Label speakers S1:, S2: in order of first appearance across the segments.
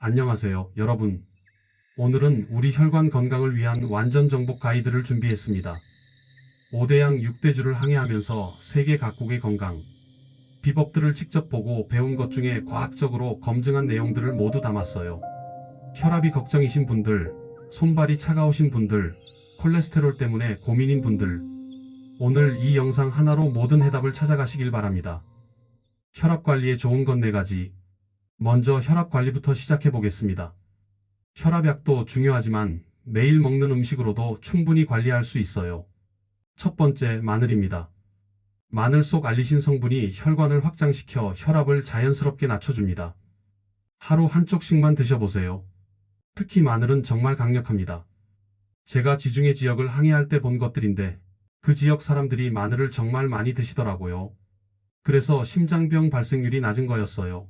S1: 안녕하세요, 여러분. 오늘은 우리 혈관 건강을 위한 완전 정복 가이드를 준비했습니다. 5대양 6대주를 항해하면서 세계 각국의 건강, 비법들을 직접 보고 배운 것 중에 과학적으로 검증한 내용들을 모두 담았어요. 혈압이 걱정이신 분들, 손발이 차가우신 분들, 콜레스테롤 때문에 고민인 분들, 오늘 이 영상 하나로 모든 해답을 찾아가시길 바랍니다. 혈압 관리에 좋은 건 4가지. 먼저 혈압 관리부터 시작해 보겠습니다. 혈압약도 중요하지만 매일 먹는 음식으로도 충분히 관리할 수 있어요. 첫 번째, 마늘입니다. 마늘 속 알리신 성분이 혈관을 확장시켜 혈압을 자연스럽게 낮춰줍니다. 하루 한 쪽씩만 드셔보세요. 특히 마늘은 정말 강력합니다. 제가 지중해 지역을 항해할 때 본 것들인데 그 지역 사람들이 마늘을 정말 많이 드시더라고요. 그래서 심장병 발생률이 낮은 거였어요.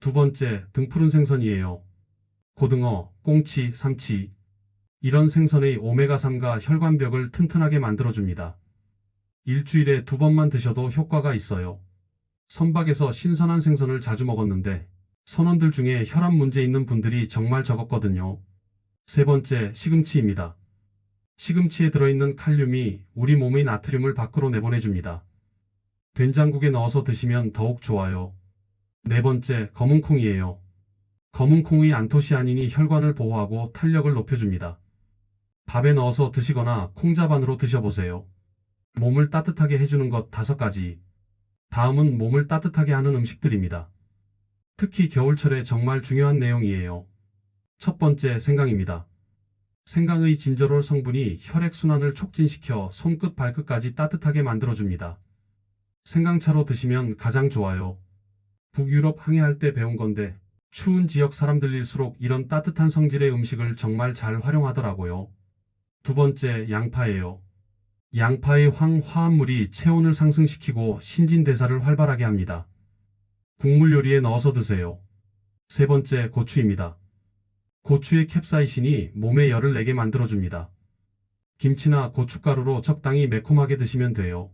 S1: 두 번째, 등푸른 생선이에요. 고등어, 꽁치, 삼치. 이런 생선의 오메가3가 혈관벽을 튼튼하게 만들어줍니다. 일주일에 두 번만 드셔도 효과가 있어요. 선박에서 신선한 생선을 자주 먹었는데 선원들 중에 혈압 문제 있는 분들이 정말 적었거든요. 세 번째, 시금치입니다. 시금치에 들어있는 칼륨이 우리 몸의 나트륨을 밖으로 내보내줍니다. 된장국에 넣어서 드시면 더욱 좋아요. 네 번째, 검은콩이에요. 검은콩의 안토시아닌이 혈관을 보호하고 탄력을 높여줍니다. 밥에 넣어서 드시거나 콩자반으로 드셔보세요. 몸을 따뜻하게 해주는 것 다섯 가지. 다음은 몸을 따뜻하게 하는 음식들입니다. 특히 겨울철에 정말 중요한 내용이에요. 첫 번째, 생강입니다. 생강의 진저롤 성분이 혈액순환을 촉진시켜 손끝 발끝까지 따뜻하게 만들어줍니다. 생강차로 드시면 가장 좋아요. 북유럽 항해할 때 배운 건데 추운 지역 사람들일수록 이런 따뜻한 성질의 음식을 정말 잘 활용하더라고요. 두 번째, 양파예요. 양파의 황화합물이 체온을 상승시키고 신진대사를 활발하게 합니다. 국물 요리에 넣어서 드세요. 세 번째, 고추입니다. 고추의 캡사이신이 몸에 열을 내게 만들어줍니다. 김치나 고춧가루로 적당히 매콤하게 드시면 돼요.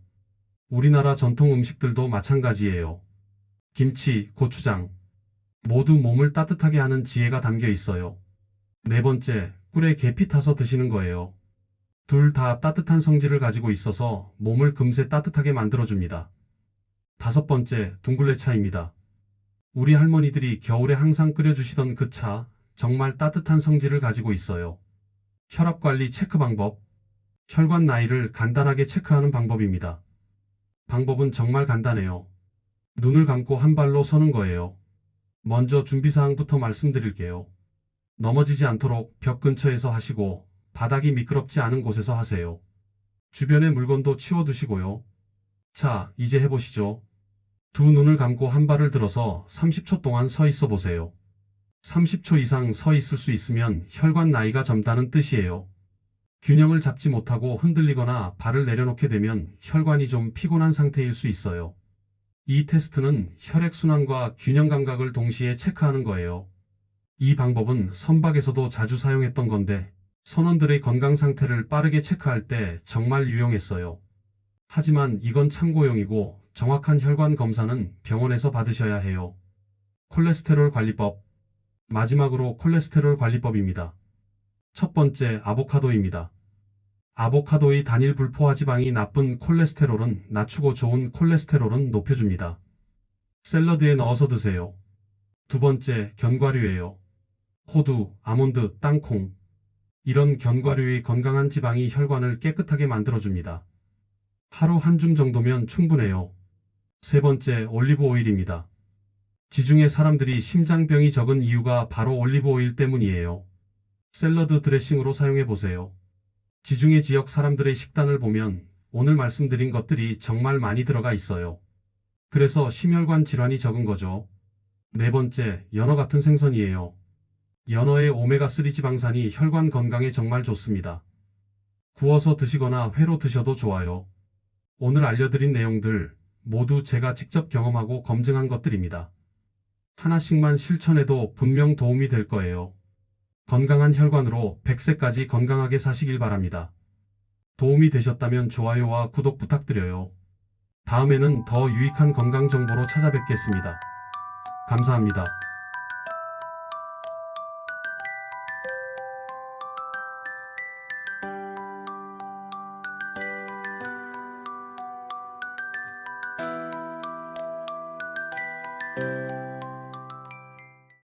S1: 우리나라 전통 음식들도 마찬가지예요. 김치, 고추장. 모두 몸을 따뜻하게 하는 지혜가 담겨 있어요. 네 번째, 꿀에 계피 타서 드시는 거예요. 둘 다 따뜻한 성질을 가지고 있어서 몸을 금세 따뜻하게 만들어줍니다. 다섯 번째, 둥글레 차입니다. 우리 할머니들이 겨울에 항상 끓여주시던 그 차, 정말 따뜻한 성질을 가지고 있어요. 혈압 관리 체크 방법. 혈관 나이를 간단하게 체크하는 방법입니다. 방법은 정말 간단해요. 눈을 감고 한 발로 서는 거예요. 먼저 준비사항부터 말씀드릴게요. 넘어지지 않도록 벽 근처에서 하시고 바닥이 미끄럽지 않은 곳에서 하세요. 주변의 물건도 치워두시고요. 자, 이제 해보시죠. 두 눈을 감고 한 발을 들어서 30초 동안 서 있어 보세요. 30초 이상 서 있을 수 있으면 혈관 나이가 젊다는 뜻이에요. 균형을 잡지 못하고 흔들리거나 발을 내려놓게 되면 혈관이 좀 피곤한 상태일 수 있어요. 이 테스트는 혈액순환과 균형 감각을 동시에 체크하는 거예요. 이 방법은 선박에서도 자주 사용했던 건데 선원들의 건강 상태를 빠르게 체크할 때 정말 유용했어요. 하지만 이건 참고용이고 정확한 혈관 검사는 병원에서 받으셔야 해요. 콜레스테롤 관리법. 마지막으로 콜레스테롤 관리법입니다. 첫 번째, 아보카도입니다. 아보카도의 단일 불포화 지방이 나쁜 콜레스테롤은 낮추고 좋은 콜레스테롤은 높여줍니다. 샐러드에 넣어서 드세요. 두 번째, 견과류예요. 호두, 아몬드, 땅콩. 이런 견과류의 건강한 지방이 혈관을 깨끗하게 만들어줍니다. 하루 한 줌 정도면 충분해요. 세 번째, 올리브 오일입니다. 지중해 사람들이 심장병이 적은 이유가 바로 올리브 오일 때문이에요. 샐러드 드레싱으로 사용해 보세요. 지중해 지역 사람들의 식단을 보면 오늘 말씀드린 것들이 정말 많이 들어가 있어요. 그래서 심혈관 질환이 적은 거죠. 네 번째, 연어 같은 생선이에요. 연어의 오메가3 지방산이 혈관 건강에 정말 좋습니다. 구워서 드시거나 회로 드셔도 좋아요. 오늘 알려드린 내용들 모두 제가 직접 경험하고 검증한 것들입니다. 하나씩만 실천해도 분명 도움이 될 거예요. 건강한 혈관으로 100세까지 건강하게 사시길 바랍니다. 도움이 되셨다면 좋아요와 구독 부탁드려요. 다음에는 더 유익한 건강 정보로 찾아뵙겠습니다. 감사합니다.